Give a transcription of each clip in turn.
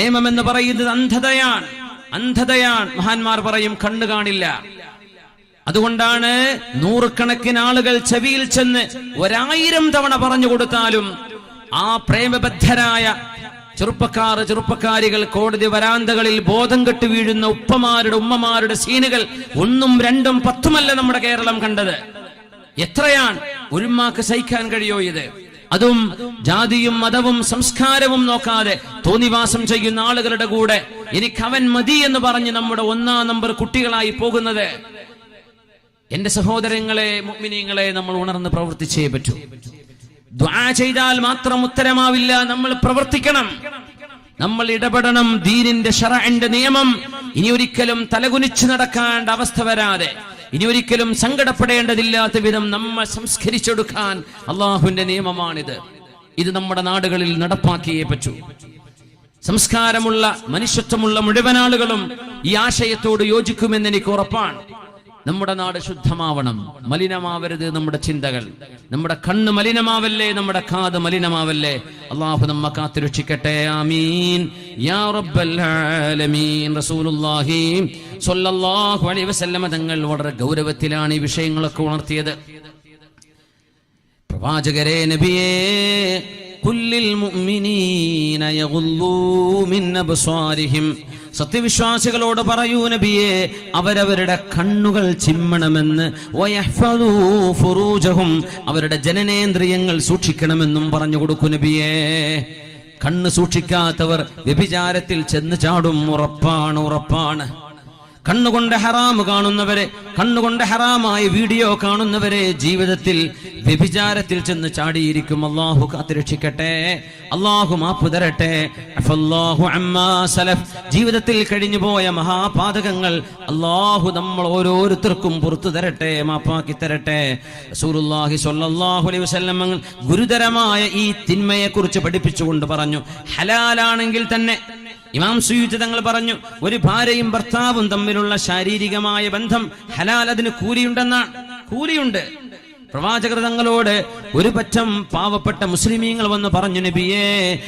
പ്രേമം എന്ന് പറയുന്നത് അന്ധതയാണ്. അന്ധതയാണ്. മഹാന്മാർ പറയും കണ്ണു കാണില്ല. അതുകൊണ്ടാണ് നൂറുകണക്കിന് ആളുകൾ ചെവിയിൽ ചെന്ന് ഒരായിരം തവണ പറഞ്ഞു കൊടുത്താലും ആ പ്രേമബദ്ധരായ ചെറുപ്പക്കാർ ചെറുപ്പക്കാരികൾ കോടതി വരാന്തകളിൽ ബോധം കെട്ട് വീഴുന്ന ഉപ്പമാരുടെ ഉമ്മമാരുടെ സീനുകൾ ഒന്നും രണ്ടും പത്തുമല്ല നമ്മുടെ കേരളം കണ്ടത്. എത്രയാണ്? ഒരുമാക്ക് സഹിക്കാൻ കഴിയോ ഇത്? അതും ജാതിയും മതവും സംസ്കാരവും നോക്കാതെ തോന്നിവാസം ചെയ്യുന്ന ആളുകളുടെ കൂടെ എനിക്ക് അവൻ മതി എന്ന് പറഞ്ഞ് നമ്മുടെ ഒന്നാം നമ്പർ കുട്ടികളായി പോകുന്നത്. എന്റെ സഹോദരങ്ങളെ മുഅ്മിനീങ്ങളെ നമ്മൾ ഉണർന്ന് പ്രവർത്തിച്ചേ പറ്റൂ. ദ്വാ ചെയ്താൽ മാത്രം ഉത്തരമാവില്ല നമ്മൾ പ്രവർത്തിക്കണം. നമ്മൾ ഇടപെടണം ദീനിന്റെ ഷറന്റെ നിയമം. ഇനി ഒരിക്കലും തലകുനിച്ചു നടക്കേണ്ട അവസ്ഥ വരാതെ ഇനി ഒരിക്കലും സങ്കടപ്പെടേണ്ടതില്ലാത്ത വിധം നമ്മെ സംസ്കരിച്ചെടുക്കാൻ അള്ളാഹുവിന്റെ നിയമമാണിത്. ഇത് നമ്മുടെ നാടുകളിൽ നടപ്പാക്കിയേ പറ്റൂ. സംസ്കാരമുള്ള മനുഷ്യത്വമുള്ള മുഴുവൻ ആളുകളും ഈ ആശയത്തോട് യോജിക്കുമെന്ന് എനിക്ക് ഉറപ്പാണ്. നമ്മുടെ നാട് ശുദ്ധമാവണം. മലിനമാവരുത് നമ്മുടെ ചിന്തകൾ. നമ്മുടെ കണ്ണ് മലിനമാവല്ലേ നമ്മുടെ കാത് മലിനമാവല്ലേ? അള്ളാഹു നമ്മ കാത്തുരക്ഷിക്കട്ടെ. ആമീൻ. യാ റബ്ബൽ ആലമീൻ. റസൂലുള്ളാഹി സ്വല്ലല്ലാഹു അലൈഹി വസല്ലമ തങ്ങൾ വളരെ ഗൗരവത്തിലാണ് ഈ വിഷയങ്ങളൊക്കെ ഉണർത്തിയത്. പ്രവാചകരെ നബിയേ സത്യവിശ്വാസികളോട് പറയൂ നബിയെ അവരവരുടെ കണ്ണുകൾ ചിമ്മണമെന്ന്. ഫുറൂജഹും അവരുടെ ജനനേന്ദ്രിയങ്ങൾ സൂക്ഷിക്കണമെന്നും പറഞ്ഞു കൊടുക്കൂ നബിയെ. കണ്ണ് സൂക്ഷിക്കാത്തവർ വ്യഭിചാരത്തിൽ ചെന്ന് ചാടും. ഉറപ്പാണ് ഉറപ്പാണ്. കണ്ണുകൊണ്ട് ഹറാമ് കാണുന്നവരെ കണ്ണുകൊണ്ട് ഹറാമായ വീഡിയോ കാണുന്നവരെ ജീവിതത്തിൽ വ്യഭിചാരത്തിൽ ചെന്ന് ചാടിയിരിക്കും. അള്ളാഹു കാത്തുരക്ഷിക്കട്ടെ. അള്ളാഹു മാപ്പ് തരട്ടെ. സലഫ്. ജീവിതത്തിൽ കഴിഞ്ഞു പോയ മഹാപാതകങ്ങൾ അള്ളാഹു നമ്മൾ ഓരോരുത്തർക്കും പുറത്തു തരട്ടെ മാപ്പാക്കി തരട്ടെ. സൂറുല്ലാഹി സ്വല്ലല്ലാഹു അലൈഹി ഗുരുതരമായ ഈ തിന്മയെ കുറിച്ച് പഠിപ്പിച്ചുകൊണ്ട് പറഞ്ഞു. ഹലാലാണെങ്കിൽ തന്നെ ഇമാം സുയൂത്ത് തങ്ങൾ പറഞ്ഞു ഒരു ഭാര്യയും ഭർത്താവും തമ്മിലുള്ള ശാരീരികമായ ബന്ധം ഹലാൽ അതിന് കൂലിയുണ്ടെന്നാണ് കൂലിയുണ്ട്. പ്രവാചകർ തങ്ങളോട് ഒരു പറ്റം പാവപ്പെട്ട മുസ്ലിമീങ്ങൾ വന്ന് പറഞ്ഞു നബിയേ.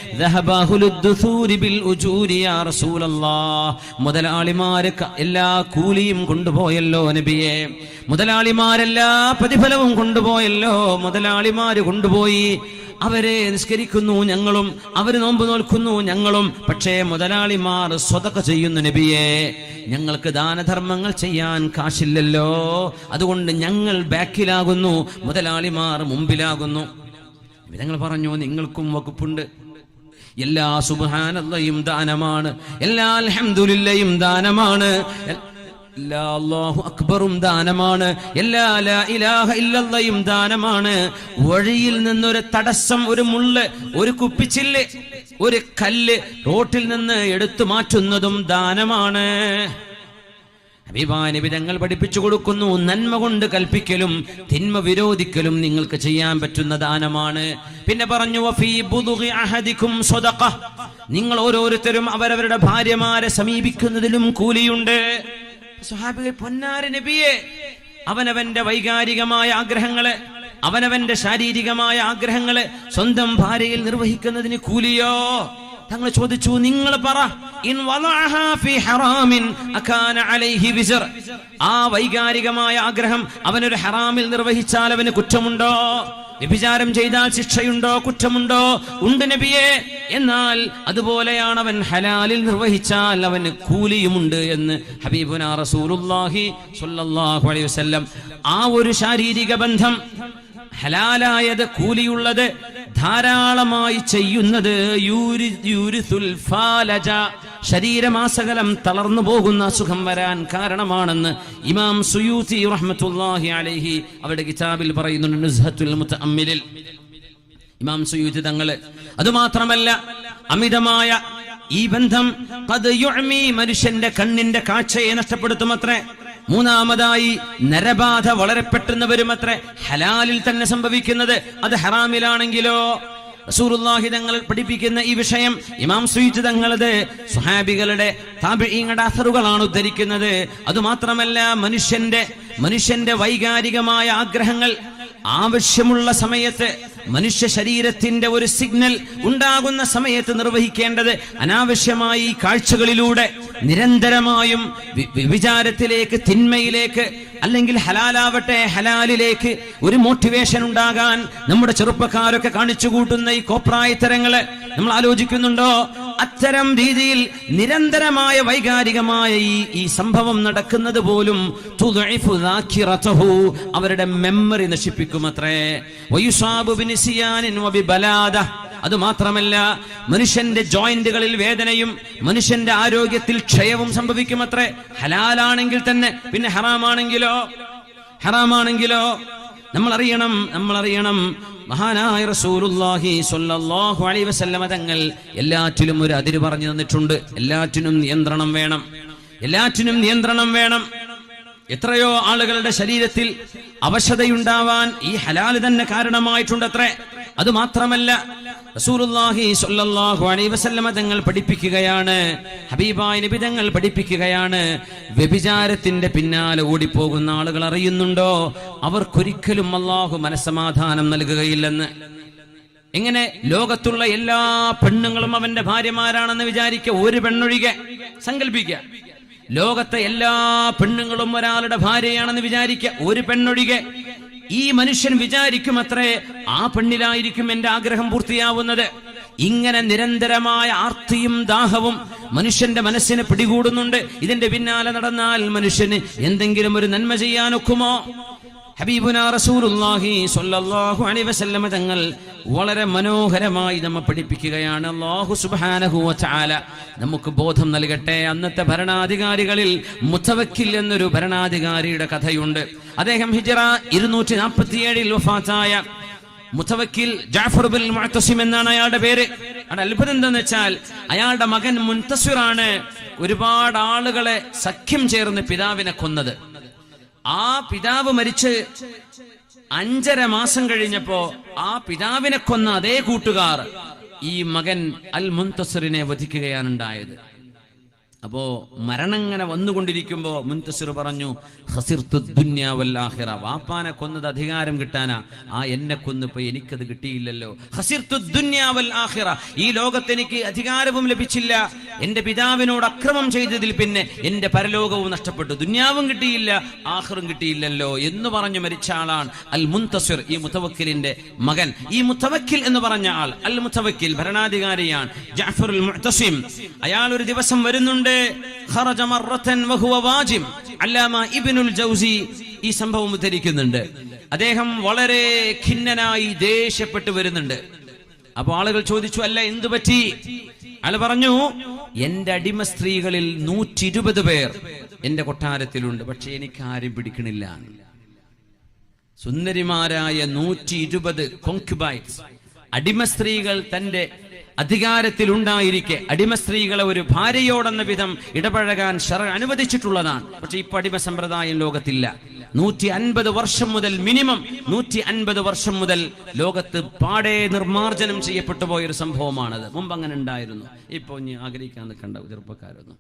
മുതലാളിമാര് എല്ലാ കൂലിയും കൊണ്ടുപോയല്ലോ നബിയെ. മുതലാളിമാരെല്ലാ പ്രതിഫലവും കൊണ്ടുപോയല്ലോ. മുതലാളിമാര് കൊണ്ടുപോയി. അവരെ നിസ്കരിക്കുന്നു ഞങ്ങളും അവർ നോമ്പ് നോൽക്കുന്നു ഞങ്ങളും. പക്ഷേ മുതലാളിമാർ സ്വതക്ക ചെയ്യുന്നു നബിയെ ഞങ്ങൾക്ക് ദാനധർമ്മങ്ങൾ ചെയ്യാൻ കാശില്ലല്ലോ. അതുകൊണ്ട് ഞങ്ങൾ ബാക്കിലാകുന്നു മുതലാളിമാർ മുമ്പിലാകുന്നു. ഞങ്ങൾ പറഞ്ഞു നിങ്ങൾക്കും വകുപ്പുണ്ട്. എല്ലാ സുബാനല്ലയും ദാനമാണ് എല്ലാ അൽഹംദുലില്ലയും ദാനമാണ്. എല്ലാ അക്ബറും ദാനമാണ്. എല്ലാ ലാ ഇലാഹ ഇല്ലല്ലയും ദാനമാണ്. വഴിയിൽ നിന്നൊരു തടസ്സം ഒരു മുള്ള് ഒരു കുപ്പിച്ചില്ല് ഒരു കല്ല് റോട്ടിൽ നിന്ന് എടുത്തു മാറ്റുന്നതും ദാനമാണ്. അഭിമാനവിധങ്ങൾ പഠിപ്പിച്ചു കൊടുക്കുന്നു നന്മ കൊണ്ട് കൽപ്പിക്കലും തിന്മ വിരോധിക്കലും നിങ്ങൾക്ക് ചെയ്യാൻ പറ്റുന്ന ദാനമാണ്. പിന്നെ പറഞ്ഞു. നിങ്ങൾ ഓരോരുത്തരും അവരവരുടെ ഭാര്യമാരെ സമീപിക്കുന്നതിലും കൂലിയുണ്ട്. സ്വഹാബികൾ പൊന്നാര നബിയെ അവനവന്റെ വൈകാരികമായ ആഗ്രഹങ്ങളെ അവനവന്റെ ശാരീരികമായ ആഗ്രഹങ്ങളെ സ്വന്തം ഭാര്യയിൽ നിർവഹിക്കുന്നതിന് കൂലിയോ? തങ്ങൾ ചോദിച്ചു നിങ്ങൾ പറ ഇൻ ഹറാമിൻ അകാന അലൈഹി ആ വൈകാരികമായ ആഗ്രഹം അവനൊരു ഹറാമിൽ നിർവഹിച്ചാൽ അവന് കുറ്റമുണ്ടോ? വ്യഭിചാരം ചെയ്താൽ ശിക്ഷയുണ്ടോ കുറ്റമുണ്ടോ? ഉണ്ട് നബിയേ. എന്നാൽ അതുപോലെയാണ് അവൻ ഹലാലിൽ നിർവഹിച്ചാൽ അവന് കൂലിയുമുണ്ട് എന്ന് ഹബീബുന സ്വല്ലല്ലാഹു അലൈഹി വസല്ലം ആ ഒരു ശാരീരിക ബന്ധം ഹലാലായത് കൂലിയുള്ളത് ധാരാളമായി ചെയ്യുന്നത്. ശരീരമാസകലം തളർന്നു പോകുന്ന അസുഖം വരാൻ കാരണമാണെന്ന് ഇമാം സുയൂത്തി റഹ്മത്തുള്ളാഹി അലൈഹി അവരുടെ കിതാബിൽ പറയുന്നുണ്ട് ഇമാം സുയൂത്തി തങ്ങൾ. അതുമാത്രമല്ല അമിതമായ ഈ ബന്ധം മനുഷ്യന്റെ കണ്ണിന്റെ കാഴ്ചയെ നഷ്ടപ്പെടുത്തുമത്രേ. മൂന്നാമതായി നരബാധ വളരെ പെട്ടെന്ന് വരുമത്രേ ഹലാലിൽ തന്നെ സംഭവിക്കുന്നത് അത് ഹറാമിലാണെങ്കിലോ? റസൂലുള്ളാഹി തങ്ങൾ പഠിപ്പിക്കുന്ന ഈ വിഷയം ഇമാം സുയിറ്റ് തങ്ങളത് സുഹാബികളുടെ താപിങ്ങളുടെ അസറുകളാണ് ഉദ്ധരിക്കുന്നത്. അതുമാത്രമല്ല മനുഷ്യന്റെ മനുഷ്യന്റെ വൈകാരികമായ ആഗ്രഹങ്ങൾ ആവശ്യമുള്ള സമയത്ത് മനുഷ്യ ശരീരത്തിന്റെ ഒരു സിഗ്നൽ ഉണ്ടാകുന്ന സമയത്ത് നിർവഹിക്കേണ്ടത് അനാവശ്യമായി കാഴ്ചകളിലൂടെ നിരന്തരമായും വിചാരത്തിലേക്ക് തിന്മയിലേക്ക് അല്ലെങ്കിൽ ഹലാലാവട്ടെ ഹലാലിലേക്ക് ഒരു മോട്ടിവേഷൻ ഉണ്ടാകാൻ നമ്മുടെ ചെറുപ്പക്കാരൊക്കെ കാണിച്ചു കൂട്ടുന്ന ഈ കോപ്രായത്തരങ്ങൾ നമ്മൾ ആലോചിക്കുന്നുണ്ടോ? അത്തരം രീതിയിൽ നിരന്തരമായ വൈകാരികമായ ഈ സംഭവം നടക്കുന്നത് പോലും അവരുടെ മെമ്മറി നശിപ്പിക്കുമത്രേ. അത് മാത്രമല്ല മനുഷ്യന്റെ ജോയിന്റുകളിൽ വേദനയും മനുഷ്യന്റെ ആരോഗ്യത്തിൽ ക്ഷയവും സംഭവിക്കുമത്രേ. ഹലാലാണെങ്കിൽ തന്നെ പിന്നെ ഹറാമാണെങ്കിലോ? ഹറാമാണെങ്കിലോ? നമ്മൾ അറിയണം നമ്മൾ അറിയണം മഹാനായ റസൂലുള്ളാഹി സ്വല്ലല്ലാഹു അലൈഹി വസല്ലമ തങ്ങൾ എല്ലാറ്റിലും ഒരു അതിര് പറഞ്ഞു തന്നിട്ടുണ്ട്. എല്ലാറ്റിനും നിയന്ത്രണം വേണം. എല്ലാറ്റിനും നിയന്ത്രണം വേണം. എത്രയോ ആളുകളുടെ ശരീരത്തിൽ അവശതയുണ്ടാവാൻ ഈ ഹലാൽ തന്നെ കാരണമായിട്ടുണ്ടത്രേ. അത് മാത്രമല്ല റസൂലുള്ളാഹി സ്വല്ലല്ലാഹു അലൈഹി വസല്ലമ തങ്ങൾ പഠിപ്പിക്കുകയാണ് ഹബീബായ നബി തങ്ങൾ പഠിപ്പിക്കുകയാണ് വ്യഭിചാരത്തിന്റെ പിന്നാലെ ഓടിപ്പോകുന്ന ആളുകൾ അറിയുന്നുണ്ടോ? അവർക്കൊരിക്കലും അള്ളാഹു മനസ്സമാധാനം നൽകുകയില്ലെന്ന്. എങ്ങനെ? ലോകത്തുള്ള എല്ലാ പെണ്ണുങ്ങളും അവന്റെ ഭാര്യമാരാണെന്ന് വിചാരിക്കുക ഒരു പെണ്ണൊഴികെ സങ്കല്പിക്കുക. ലോകത്തെ എല്ലാ പെണ്ണുങ്ങളും ഒരാളുടെ ഭാര്യയാണെന്ന് വിചാരിക്കുക ഒരു പെണ്ണൊഴികെ ഈ മനുഷ്യൻ വിചാരിക്കും അത്രേ ആ പെണ്ണിലായിരിക്കും എന്റെ ആഗ്രഹം പൂർത്തിയാവുന്നത്. ഇങ്ങനെ നിരന്തരമായ ആർത്തിയും ദാഹവും മനുഷ്യന്റെ മനസ്സിനെ പിടികൂടുന്നുണ്ട്. ഇതിന്റെ പിന്നാലെ നടന്നാൽ മനുഷ്യന് എന്തെങ്കിലും ഒരു നന്മ ചെയ്യാനൊക്കുമോ? ഹബീബുന റസൂലുള്ളാഹി സ്വല്ലല്ലാഹു അലൈഹി വസല്ലമ തങ്ങൾ വളരെ മനോഹരമായി നമ്മെ പഠിപ്പിക്കുകയാണ്. അല്ലാഹു സുബ്ഹാനഹു വ തആല നമുക്ക് ബോധം നൽകട്ടെ. അന്നത്തെ ഭരണാധികാരികളിൽ മുത്തവക്കിൽ എന്നൊരു ഭരണാധികാരിയുടെ കഥയുണ്ട്. അദ്ദേഹം ഹിജറ ഇരുന്നൂറ്റി നാൽപ്പത്തിയേഴിൽ വഫാത്തായ മുത്തവക്കിൽ ജാഫർ ബിൻ മുഅത്തസിം എന്നാണ് അയാളുടെ പേര്. അവിടെ അത്ഭുതം എന്താന്ന് വെച്ചാൽ അയാളുടെ മകൻ മുൻതസിറാണ് ഒരുപാട് ആളുകളെ സഖ്യം ചേർന്ന് പിതാവിനെ കൊന്നത്. ആ പിതാവ് മരിച്ച് അഞ്ചര മാസം കഴിഞ്ഞപ്പോ ആ പിതാവിനെ കൊന്ന അതേ കൂട്ടുകാർ ഈ മകൻ അൽ മുൻതസറിനെ വധിക്കുകയാണ് ഉണ്ടായത് അപ്പോ മരണം ഇങ്ങനെ വന്നുകൊണ്ടിരിക്കുമ്പോ മുൻതസിർ പറഞ്ഞു ഹസിർത്തുദ്ദുന്യാവല്ലാഹിറ ദുന്യ വൽ ആഖിറ." വാപ്പാനെ കൊന്നത് അധികാരം കിട്ടാനാ. ആ എന്നെ കൊന്നിപ്പോ എനിക്കത് കിട്ടിയില്ലല്ലോ. ഹസിർത്തുദ്ദുന്യാവല്ലാഹിറ ഈ ലോകത്ത് എനിക്ക് അധികാരവും ലഭിച്ചില്ല. എന്റെ പിതാവിനോട് അക്രമം ചെയ്തതിൽ പിന്നെ എന്റെ പരലോകവും നഷ്ടപ്പെട്ടു. ദുന്യാവും കിട്ടിയില്ല ആഹ്റും കിട്ടിയില്ലല്ലോ എന്ന് പറഞ്ഞു മരിച്ച ആളാണ് അൽ മുൻതസിർ ഈ മുത്തവക്കിലിന്റെ മകൻ. ഈ മുത്തവക്കിൽ എന്ന് പറഞ്ഞ ആൾ അൽ മുത്തവക്കിൽ ഭരണാധികാരിയാണ് ജാഫറുൽ അയാൾ ഒരു ദിവസം വരുന്നുണ്ട് വാജിം. അല്ലാമ ഇബ്നുൽ ജൗസി ഈ സംഭവം ഉദ്ധരിക്കുന്നുണ്ട്. അദ്ദേഹം വളരെ ഖിന്നനായി ദേഷ്യപ്പെട്ടു വരുന്നുണ്ട്. അപ്പൊ ആളുകൾ ചോദിച്ചു അല്ല എന്തു പറ്റി? അയാൾ പറഞ്ഞു എന്റെ അടിമ സ്ത്രീകളിൽ നൂറ്റി ഇരുപത് പേർ എന്റെ കൊട്ടാരത്തിലുണ്ട്. പക്ഷെ എനിക്ക് ആരും പിടിക്കണില്ല. സുന്ദരിമാരായ നൂറ്റി ഇരുപത് കോൺക്യുബൈറ്റ്സ് അടിമ സ്ത്രീകൾ തന്റെ അധികാരത്തിൽ ഉണ്ടായിരിക്കെ അടിമ സ്ത്രീകളെ ഒരു ഭാര്യയോടെന്ന വിധം ഇടപഴകാൻ ഷറ അനുവദിച്ചിട്ടുള്ളതാണ്. പക്ഷെ ഇപ്പൊ അടിമ സമ്പ്രദായം ലോകത്തില്ല. നൂറ്റി അൻപത് വർഷം മുതൽ മിനിമം നൂറ്റി അൻപത് വർഷം മുതൽ ലോകത്ത് പാടെ നിർമാർജനം ചെയ്യപ്പെട്ടു പോയൊരു സംഭവമാണത്. മുമ്പ് അങ്ങനെ ഉണ്ടായിരുന്നു ഇപ്പൊ ഇനി ആഗ്രഹിക്കാൻ നിൽക്കേണ്ട ചെറുപ്പക്കാരൊന്നും.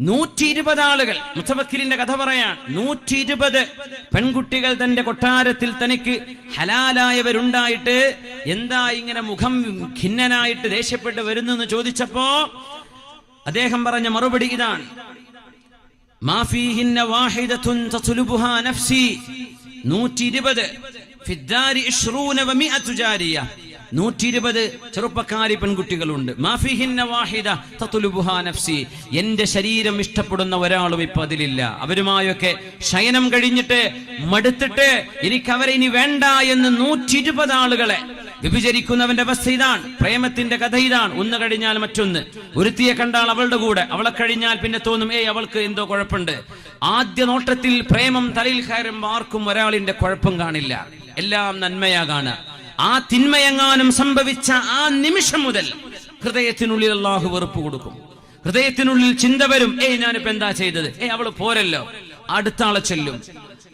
നൂറ്റി ഇരുപത് ആളുകൾ മുത്തവക്കിലിന്റെ കഥ പറയാൻ നൂറ്റി ഇരുപത് പെൺകുട്ടികൾ തന്റെ കൊട്ടാരത്തിൽ തനിക്ക് ഹലാലായവരുണ്ടായിട്ട് എന്താ ഇങ്ങനെ മുഖം ഖിന്നനായിട്ട് ദേഷ്യപ്പെട്ട് വരുന്നെന്ന് ചോദിച്ചപ്പോ അദ്ദേഹം പറഞ്ഞ മറുപടി ഇതാണ്. വാഹിദത്തുൻ നഫ്സി. നൂറ്റി ഇരുപത് ജാരിയ. നൂറ്റി ഇരുപത് ചെറുപ്പക്കാരി പെൺകുട്ടികളുണ്ട്. മാഫിഹിന്ന വാഹിദ നഫ്സി. എന്റെ ശരീരം ഇഷ്ടപ്പെടുന്ന ഒരാളും ഇപ്പൊ അതിലില്ല. അവരുമായൊക്കെ ശയനം കഴിഞ്ഞിട്ട് മടുത്തിട്ട് എനിക്ക് അവരെ ഇനി വേണ്ട എന്ന് നൂറ്റി ഇരുപത് ആളുകളെ വ്യഭിചരിക്കുന്നവന്റെ അവസ്ഥ ഇതാണ്. പ്രേമത്തിന്റെ കഥ ഇതാണ്. ഒന്ന് കഴിഞ്ഞാൽ മറ്റൊന്ന്. ഒരുത്തിയെ കണ്ടാൽ അവളുടെ കൂടെ. അവളെ കഴിഞ്ഞാൽ പിന്നെ തോന്നും ഏയ് അവൾക്ക് എന്തോ കുഴപ്പമുണ്ട്. ആദ്യ നോട്ടത്തിൽ പ്രേമം തലയിൽ കയറുമ്പോൾ ആർക്കും ഒരാളിന്റെ കുഴപ്പം കാണില്ല. എല്ലാം നന്മയാ കാണുക. ആ തിന്മയങ്ങാനും സംഭവിച്ച ആ നിമിഷം മുതൽ ഹൃദയത്തിനുള്ളിൽ അള്ളാഹു വെറുപ്പ് കൊടുക്കും. ഹൃദയത്തിനുള്ളിൽ ചിന്ത വരും. ഏയ് ഞാനിപ്പോ എന്താ ചെയ്തത്? ഏയ് അവൾ പോരല്ലോ. അടുത്ത ആളെ ചെല്ലും.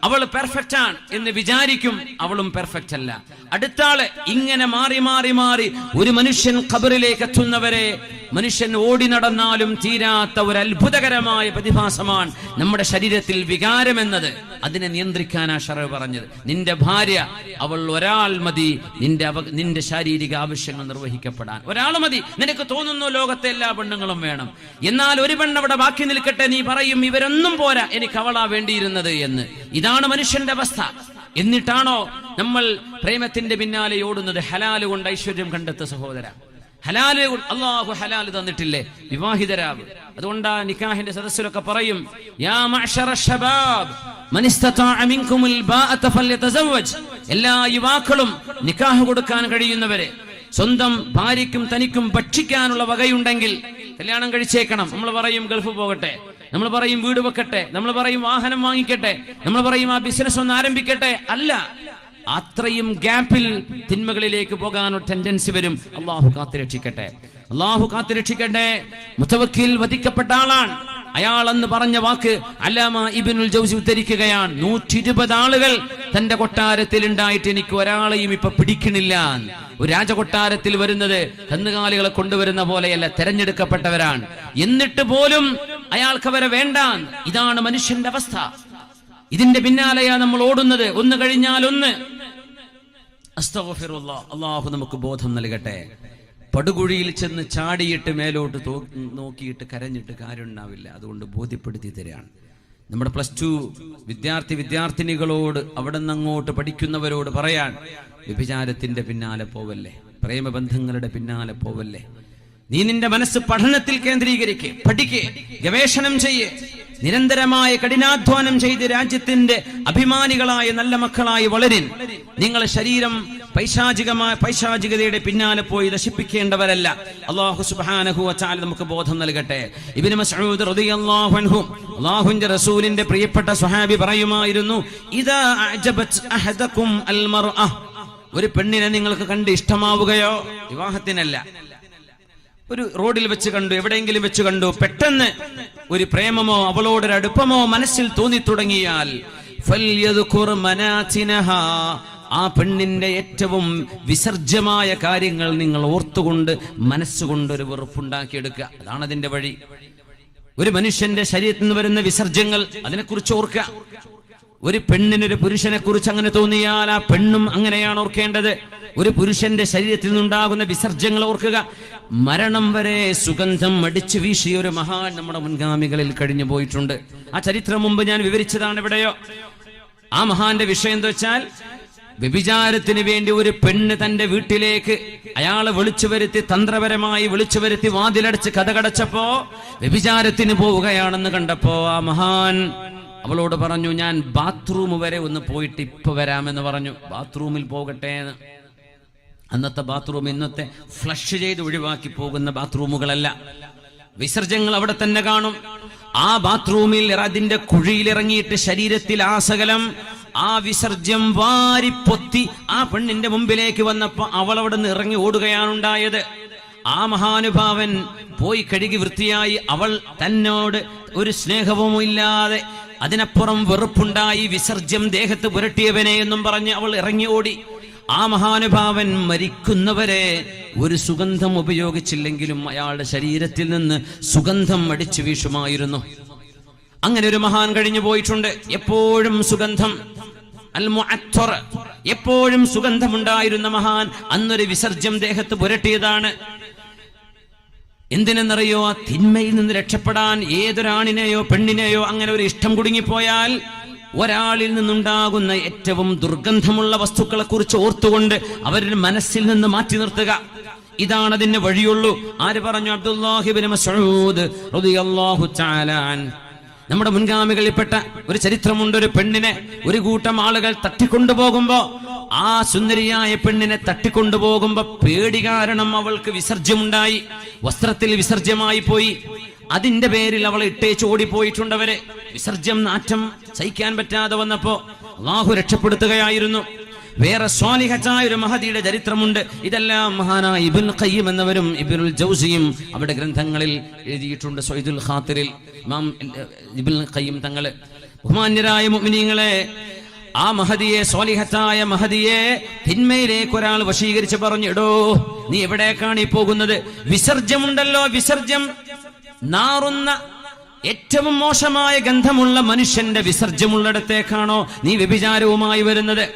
അവൾ പെർഫെക്റ്റ് ആണ് എന്ന് വിചാരിക്കും. അവളും പെർഫെക്റ്റ് അല്ല. അടുത്ത ആൾ ഇങ്ങനെ മാറി മാറി മാറി ഒരു മനുഷ്യൻ ഖബറിലേക്ക് എത്തുന്നവരെ മനുഷ്യൻ ഓടി നടന്നാലും തീരാത്ത ഒരു അത്ഭുതകരമായ പ്രതിഭാസമാണ് നമ്മുടെ ശരീരത്തിൽ വികാരം എന്നത് അതിനെ നിയന്ത്രിക്കാനാ ഷറവ് പറഞ്ഞത്. നിന്റെ ഭാര്യ അവൾ ഒരാൾ മതി. നിന്റെ നിന്റെ ശാരീരിക ആവശ്യങ്ങൾ നിർവഹിക്കപ്പെടാൻ. ഒരാൾ മതി. നിനക്ക് തോന്നുന്നു ലോകത്തെ എല്ലാ പെണ്ണുങ്ങളും വേണം. എന്നാൽ ഒരു പെണ്ണ് അവിടെ ബാക്കി നിൽക്കട്ടെ നീ പറയും ഇവരൊന്നും പോരാ. എനിക്ക് അവളാ വേണ്ടിയിരുന്നത് എന്ന്. ഇതാണ് മനുഷ്യന്റെ അവസ്ഥ. എന്നിട്ടാണോ നമ്മൾ പ്രേമത്തിന്റെ പിന്നാലെ ഓടുന്നത്? ഹലാലുകൊണ്ട് ഐശ്വര്യം കണ്ടെത്ത സഹോദര. ഹലാൽ അള്ളാഹു ഹലാൽ തന്നിട്ടില്ലേ? വിവാഹിതരാവ് അതുകൊണ്ടാ നിക്കാഹിന്റെ സദസ്സിലൊക്കെ പറയും യാ എല്ലാ യുവാക്കളും നിക്കാഹ് കൊടുക്കാൻ കഴിയുന്നവരെ സ്വന്തം ഭാര്യയ്ക്കും തനിക്കും ഭക്ഷിക്കാനുള്ള വകയുണ്ടെങ്കിൽ കല്യാണം കഴിച്ചേക്കണം. നമ്മൾ പറയും ഗൾഫ് പോകട്ടെ. നമ്മൾ പറയും വീട് വെക്കട്ടെ. നമ്മൾ പറയും വാഹനം വാങ്ങിക്കട്ടെ. നമ്മൾ പറയും ആ ബിസിനസ് ഒന്ന് ആരംഭിക്കട്ടെ. അല്ല അത്രയും ഗ്യാപ്പിൽ തിന്മകളിലേക്ക് പോകാനൊരു ടെൻഡൻസി വരും. അള്ളാഹു കാത്തുരക്ഷിക്കട്ടെ അള്ളാഹു കാത്തുരക്ഷിക്കട്ടെ മുത്തവക്കിൽ വധിക്കപ്പെട്ട ആളാണ്. അയാൾ എന്ന് പറഞ്ഞ വാക്ക് അല്ലാമ ഇബിനുൽ ജൗസി ഉദ്ധരിക്കുകയാണ്. നൂറ്റി ഇരുപത് ആളുകൾ തന്റെ കൊട്ടാരത്തിൽ ഉണ്ടായിട്ട് എനിക്ക് ഒരാളെയും ഇപ്പൊ പിടിക്കണില്ല ഒരു രാജകൊട്ടാരത്തിൽ വരുന്നത് കന്നുകാലികളെ കൊണ്ടുവരുന്ന പോലെയല്ല തെരഞ്ഞെടുക്കപ്പെട്ടവരാണ്. എന്നിട്ട് പോലും അയാൾക്ക് അവരെ വേണ്ട ഇതാണ് മനുഷ്യന്റെ അവസ്ഥ. ഇതിന്റെ പിന്നാലെയാ നമ്മൾ ഓടുന്നത്. ഒന്ന് കഴിഞ്ഞാൽ ഒന്ന് അള്ളാഹു നമുക്ക് ബോധം നൽകട്ടെ. പടുകുഴിയിൽ ചെന്ന് ചാടിയിട്ട് മേലോട്ട് നോക്കിയിട്ട് കരഞ്ഞിട്ട് കാര്യം ഉണ്ടാവില്ല അതുകൊണ്ട് ബോധ്യപ്പെടുത്തി തരാണ്. നമ്മുടെ പ്ലസ് ടു വിദ്യാർത്ഥി വിദ്യാർത്ഥിനികളോട് അവിടെ അങ്ങോട്ട് പഠിക്കുന്നവരോട് പറയാൻ വ്യഭിചാരത്തിന്റെ പിന്നാലെ പോവല്ലേ? പ്രേമബന്ധങ്ങളുടെ പിന്നാലെ പോവല്ലേ? നീ നിന്റെ മനസ്സ് പഠനത്തിൽ കേന്ദ്രീകരിക്കേ പഠിക്കേ ഗവേഷണം ചെയ്യ്. നിരന്തരമായ കഠിനാധ്വാനം ചെയ്ത് രാജ്യത്തിന്റെ അഭിമാനികളായ നല്ല മക്കളായി വളരിൻ. നിങ്ങളെ ശരീരം പൈശാചികമായ പൈശാചികതയുടെ പിന്നാലെ പോയി നശിപ്പിക്കേണ്ടവരല്ല. അള്ളാഹു സുബാനഹു വതആല നമുക്ക് ബോധം നൽകട്ടെ. ഇബ്നു മസൂദ് റളിയല്ലാഹു റസൂലിന്റെ പ്രിയപ്പെട്ട സുഹാബി പറയുമായിരുന്നു അഅജബത് അഹദകും അൽ മർഅ. ഒരു പെണ്ണിനെ നിങ്ങൾക്ക് കണ്ട് ഇഷ്ടമാവുകയോ? വിവാഹത്തിനല്ല. ഒരു റോഡിൽ വെച്ച് കണ്ടു എവിടെയെങ്കിലും വെച്ച് കണ്ടു പെട്ടെന്ന് ഒരു പ്രേമമോ അവളോടൊരു അടുപ്പമോ മനസ്സിൽ തോന്നി തുടങ്ങിയാൽ. ആ പെണ്ണിന്റെ ഏറ്റവും വിസർജ്യമായ കാര്യങ്ങൾ നിങ്ങൾ ഓർത്തുകൊണ്ട് മനസ്സുകൊണ്ട് ഒരു വെറുപ്പുണ്ടാക്കിയെടുക്കുക. അതാണ് അതിന്റെ വഴി. ഒരു മനുഷ്യന്റെ ശരീരത്തിൽ നിന്ന് വരുന്ന വിസർജ്യങ്ങൾ അതിനെക്കുറിച്ച് ഓർക്കുക. ഒരു പെണ്ണിനൊരു പുരുഷനെ കുറിച്ച് അങ്ങനെ തോന്നിയാൽ ആ പെണ്ണും അങ്ങനെയാണ് ഓർക്കേണ്ടത്. ഒരു പുരുഷന്റെ ശരീരത്തിൽ നിന്നുണ്ടാകുന്ന വിസർജ്യങ്ങൾ ഓർക്കുക. മരണം വരെ സുഗന്ധം അടിച്ചു വീശിയ ഒരു മഹാൻ നമ്മുടെ മുൻഗാമികളിൽ കഴിഞ്ഞു പോയിട്ടുണ്ട്. ആ ചരിത്രം മുമ്പ് ഞാൻ വിവരിച്ചതാണ് എവിടെയോ. ആ മഹാന്റെ വിഷയം എന്താ വെച്ചാൽ വ്യഭിചാരത്തിന് വേണ്ടി ഒരു പെണ്ണ് തന്റെ വീട്ടിലേക്ക് അയാളെ വിളിച്ചു വരുത്തി തന്ത്രപരമായി വിളിച്ചു വരുത്തി വാതിലടച്ച് കഥകടച്ചപ്പോ വ്യഭിചാരത്തിന് പോവുകയാണെന്ന് കണ്ടപ്പോ ആ മഹാൻ അവളോട് പറഞ്ഞു ഞാൻ ബാത്റൂം വരെ ഒന്ന് പോയിട്ട് ഇപ്പൊ വരാമെന്ന് പറഞ്ഞു. ബാത്റൂമിൽ പോകട്ടെ എന്ന്. അന്നത്തെ ബാത്റൂം ഇന്നത്തെ ഫ്ലഷ് ചെയ്ത് ഒഴിവാക്കി പോകുന്ന ബാത്റൂമുകളല്ല. വിസർജ്യങ്ങൾ അവിടെ തന്നെ കാണും. ആ ബാത്റൂമിൽ അതിന്റെ കുഴിയിലിറങ്ങിയിട്ട് ശരീരത്തിൽ ആസകലം ആ വിസർജ്യം വാരിപ്പൊത്തി ആ പെണ്ണിന്റെ മുമ്പിലേക്ക് വന്നപ്പോ അവൾ അവിടെ നിന്ന് ഇറങ്ങി ഓടുകയാണ് ഉണ്ടായത് ആ മഹാനുഭാവൻ പോയി കഴുകി വൃത്തിയായി അവൾ തന്നോട് ഒരു സ്നേഹവും ഇല്ലാതെ അതിനപ്പുറം വെറുപ്പുണ്ടായി വിസർജ്യം ദേഹത്ത് പുരട്ടിയവനെ എന്നും പറഞ്ഞ് അവൾ ഇറങ്ങി ഓടി. ആ മഹാനുഭാവൻ മരിക്കുന്നവരെ ഒരു സുഗന്ധം ഉപയോഗിച്ചില്ലെങ്കിലും അയാളുടെ ശരീരത്തിൽ നിന്ന് സുഗന്ധം അടിച്ചു വീശുമായിരുന്നു. അങ്ങനെ ഒരു മഹാൻ കഴിഞ്ഞു പോയിട്ടുണ്ട്. എപ്പോഴും സുഗന്ധം. എപ്പോഴും സുഗന്ധമുണ്ടായിരുന്ന മഹാൻ അന്നൊരു വിസർജ്യം ദേഹത്ത് പുരട്ടിയതാണ്. എന്തിനെന്നറിയോ? ആ തിന്മയിൽ നിന്ന് രക്ഷപ്പെടാൻ ഏതൊരാണിനെയോ പെണ്ണിനെയോ അങ്ങനെ ഒരു ഇഷ്ടം കുടുങ്ങിപ്പോയാൽ ഒരാളിൽ നിന്നുണ്ടാകുന്ന ഏറ്റവും ദുർഗന്ധമുള്ള വസ്തുക്കളെ കുറിച്ച് ഓർത്തുകൊണ്ട് അവരുടെ മനസ്സിൽ നിന്ന് മാറ്റി നിർത്തുക. ഇതാണ് അതിന് വഴിയുള്ളൂ. ആര് പറഞ്ഞു? അബ്ദുല്ലാഹിബിൻ റളിയല്ലാഹു നമ്മുടെ മുൻഗാമികളിൽപ്പെട്ട ഒരു ചരിത്രമുണ്ട്. ഒരു പെണ്ണിനെ ഒരു കൂട്ടം ആളുകൾ തട്ടിക്കൊണ്ടുപോകുമ്പോ ആ സുന്ദരിയായ പെണ്ണിനെ തട്ടിക്കൊണ്ടുപോകുമ്പോ പേടി കാരണം അവൾക്ക് വിസർജ്യമുണ്ടായി. വസ്ത്രത്തിൽ വിസർജ്യമായി പോയി. അതിന്റെ പേരിൽ അവൾ ഇട്ടേച്ച് ഓടിപ്പോയിട്ടുണ്ടവരെ. വിസർജ്യം നാറ്റം സഹിക്കാൻ പറ്റാതെ വന്നപ്പോ അള്ളാഹു രക്ഷപ്പെടുത്തുകയായിരുന്നു. വേറെ സ്വാലിഹച്ചായ ഒരു മഹതിയുടെ ചരിത്രമുണ്ട്. ഇതെല്ലാം മഹാനായ ഇബുൽ ഖയ്യം എന്നവരും ഇബുൽ ജൗസിയും അവരുടെ ഗ്രന്ഥങ്ങളിൽ എഴുതിയിട്ടുണ്ട് സൊയ്ദുൽ ഖാത്തിറിൽ ഇമാം ഇബുൽ ഖയ്യം തങ്ങൾ ബഹുമാന്യരായ മുഅ്മിനീങ്ങളെ ആ മഹതിയെ സ്വാലിഹത്തായ മഹതിയെ തിന്മയിലേക്ക് ഒരാൾ വശീകരിച്ച് പറഞ്ഞിടോ നീ എവിടേക്കാണ് ഈ പോകുന്നത്? വിസർജ്യമുണ്ടല്ലോ വിസർജ്യം. നാറുന്ന ഏറ്റവും മോശമായ ഗന്ധമുള്ള മനുഷ്യന്റെ വിസർജ്യമുള്ളിടത്തേക്കാണോ നീ വ്യഭിചാരവുമായി വരുന്നത്?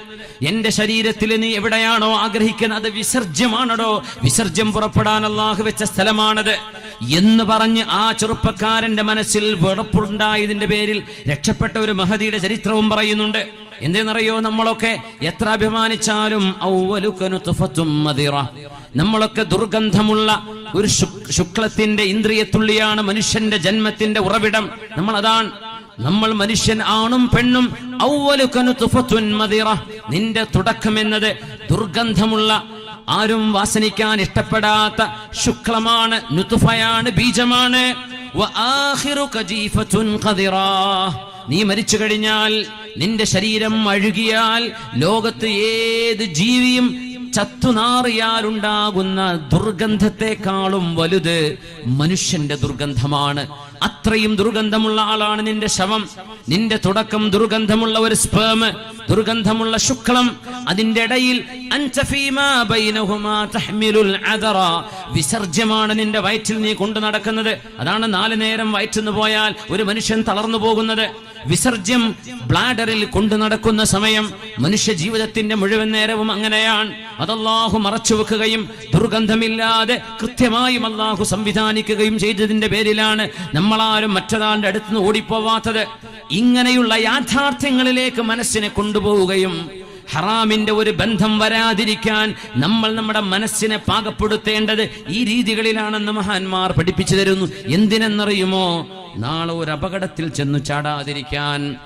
എന്റെ ശരീരത്തിൽ നീ എവിടെയാണോ ആഗ്രഹിക്കുന്നത്? അത് വിസർജ്യമാണടോ. വിസർജ്യം പുറപ്പെടാൻ അള്ളാഹു വെച്ച സ്ഥലമാണത്. എന്ന് പറഞ്ഞ് ആ ചെറുപ്പക്കാരന്റെ മനസ്സിൽ വെറുപ്പുണ്ടായതിന്റെ പേരിൽ രക്ഷപ്പെട്ട ഒരു മഹതിയുടെ ചരിത്രവും പറയുന്നുണ്ട്. എന്തെന്നറിയോ നമ്മളൊക്കെ എത്ര അഭിമാനിച്ചാലും. നമ്മളൊക്കെ ദുർഗന്ധമുള്ള ഒരു ശുക്- ശുക്ലത്തിന്റെ ഇന്ദ്രിയത്തുള്ളിയാണ് മനുഷ്യന്റെ ജന്മത്തിന്റെ ഉറവിടം നമ്മൾ അതാണ് നമ്മൾ മനുഷ്യൻ ആണും പെണ്ണും. നിന്റെ തുടക്കം എന്നത് ദുർഗന്ധമുള്ള ആരും വാസനിക്കാൻ ഇഷ്ടപ്പെടാത്ത ശുക്ലമാണ് നുതുഫയാണ് ബീജമാണ് നീ മരിച്ചു കഴിഞ്ഞാൽ നിന്റെ ശരീരം അഴുകിയാൽ ലോകത്ത് ഏത് ജീവിയും ചത്തുനാറിയാലുണ്ടാകുന്ന ദുർഗന്ധത്തെക്കാളും വലുത് മനുഷ്യന്റെ ദുർഗന്ധമാണ്. അത്രയും ദുർഗന്ധമുള്ള ആളാണ് നിന്റെ ശവം. നിന്റെ തുടക്കം ദുർഗന്ധമുള്ള ഒരു സ്പേം ദുർഗന്ധമുള്ള ശുക്ലം. അതിന്റെ ഇടയിൽ അൻത ഫീമാ ബൈനഹുമാ തഹ്മിലുൽ അദറ. വിസർജ്യമാണ് നിന്റെ വയറ്റിൽ നീ കൊണ്ടു നടക്കുന്നത്. അതാണ് നാല് നേരം വയറ്റിന്ന് പോയാൽ ഒരു മനുഷ്യൻ തളർന്നു പോകുന്നത്. വിസർജ്യം ബ്ലാഡറിൽ കൊണ്ടു നടക്കുന്ന സമയം മനുഷ്യ ജീവിതത്തിന്റെ മുഴുവൻ നേരവും അങ്ങനെയാണ്. അതല്ലാഹു മറച്ചു വെക്കുകയും ദുർഗന്ധമില്ലാതെ കൃത്യമായും അള്ളാഹു സംവിധാനിക്കുകയും ചെയ്തതിന്റെ പേരിലാണ് നമ്മളാരും മറ്റൊരാളുടെ അടുത്തുനിന്ന് ഓടിപ്പോവാത്തത്. ഇങ്ങനെയുള്ള യാഥാർത്ഥ്യങ്ങളിലേക്ക് മനസ്സിനെ കൊണ്ടുപോവുകയും ഹറാമിന്റെ ഒരു ബന്ധം വരാതിരിക്കാൻ നമ്മൾ നമ്മുടെ മനസ്സിനെ പാകപ്പെടുത്തേണ്ടത് ഈ രീതികളിലാണെന്ന് മഹാന്മാർ പഠിപ്പിച്ചു തരുന്നു. എന്തിനെന്നറിയുമോ? നാളെ ഒരു അപകടത്തിൽ ചെന്നു ചാടാതിരിക്കാൻ.